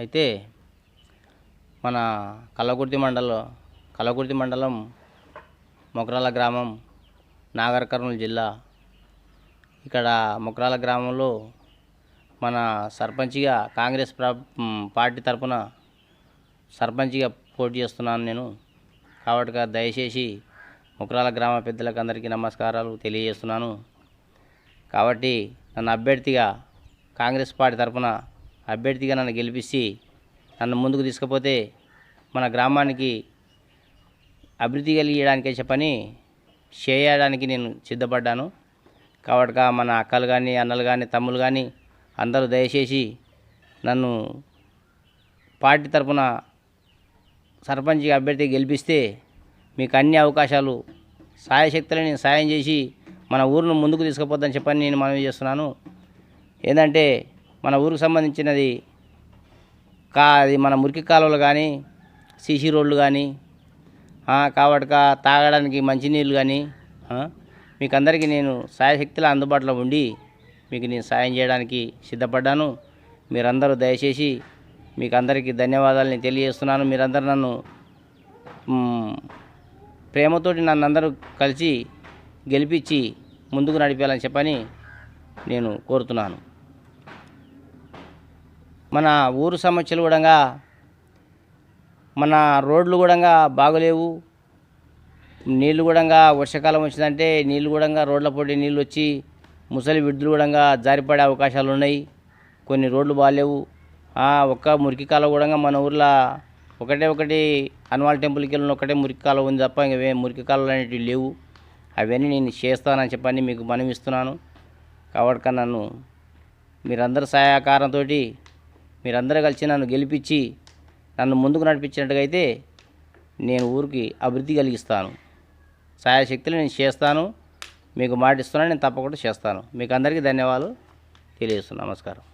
అయితే మన కల్లకుర్తి మండలం కల్లకుర్తి మండలం మొకరాల గ్రామం నాగర్ కర్నూలు జిల్లా. ఇక్కడ మొకరాల గ్రామంలో మన సర్పంచ్గా కాంగ్రెస్ పార్టీ తరపున సర్పంచ్గా పోటీ చేస్తున్నాను నేను. కాబట్టి దయచేసి ముకరాల గ్రామ పెద్దలకు అందరికీ నమస్కారాలు తెలియజేస్తున్నాను. కాబట్టి నన్ను అభ్యర్థిగా కాంగ్రెస్ పార్టీ తరపున అభ్యర్థిగా నన్ను గెలిపించి నన్ను ముందుకు తీసుకుపోతే మన గ్రామానికి అభివృద్ధి కలిగించడానికి చెప్పని చేయడానికి నేను సిద్ధపడ్డాను. కాబట్టి మన అక్కలు కానీ అన్నలు కానీ తమ్ములు కానీ అందరూ దయచేసి నన్ను పార్టీ తరఫున సర్పంచ్ అభ్యర్థి గెలిపిస్తే మీకు అన్ని అవకాశాలు సాయశక్తులని నేను సాయం చేసి మన ఊరును ముందుకు తీసుకుపోద్దని చెప్పని నేను మనవి చేస్తున్నాను. ఏంటంటే మన ఊరికి సంబంధించినది కా అది మన మురికి కాలువలు కానీ సీసీ రోడ్లు కానీ కాబట్టి తాగడానికి మంచినీళ్ళు కానీ మీకు అందరికీ నేను సాయశక్తిలో అందుబాటులో ఉండి మీకు నేను సాయం చేయడానికి సిద్ధపడ్డాను. మీరందరూ దయచేసి మీకు అందరికీ ధన్యవాదాలని తెలియజేస్తున్నాను. మీరందరూ నన్ను ప్రేమతోటి నన్ను అందరూ కలిసి గెలిపించి ముందుకు నడిపేయాలని చెప్పని నేను కోరుతున్నాను. మన ఊరు సమస్యలు కూడా మన రోడ్లు కూడా బాగలేవు. నీళ్ళు కూడా వర్షాకాలం వచ్చిందంటే నీళ్ళు కూడా రోడ్ల పొడి నీళ్ళు వచ్చి ముసలి విడుదలు కూడా జారిపడే అవకాశాలు ఉన్నాయి. కొన్ని రోడ్లు బాగాలేవు. ఒక్క మురికి కాలువ కూడా మన ఊర్లో ఒకటే ఒకటి అన్వాల్ టెంపుల్కి వెళ్ళిన ఒకటే మురికి కాలువ ఉంది తప్ప ఇంక మురికి కాలువలు అనేటివి లేవు. అవన్నీ నేను చేస్తానని చెప్పని మీకు మనవిస్తున్నాను కాబట్టి నన్ను మీరందరి సహాయకారంతో మీరందరూ కలిసి నన్ను గెలిపించి నన్ను ముందుకు నడిపించినట్టుగా అయితే నేను ఊరికి అభివృద్ధి కలిగిస్తాను. సాయశక్తులు నేను చేస్తాను. మీకు మాట నేను తప్పకుండా చేస్తాను. మీకు అందరికీ ధన్యవాదాలు తెలియజేస్తున్నాను. నమస్కారం.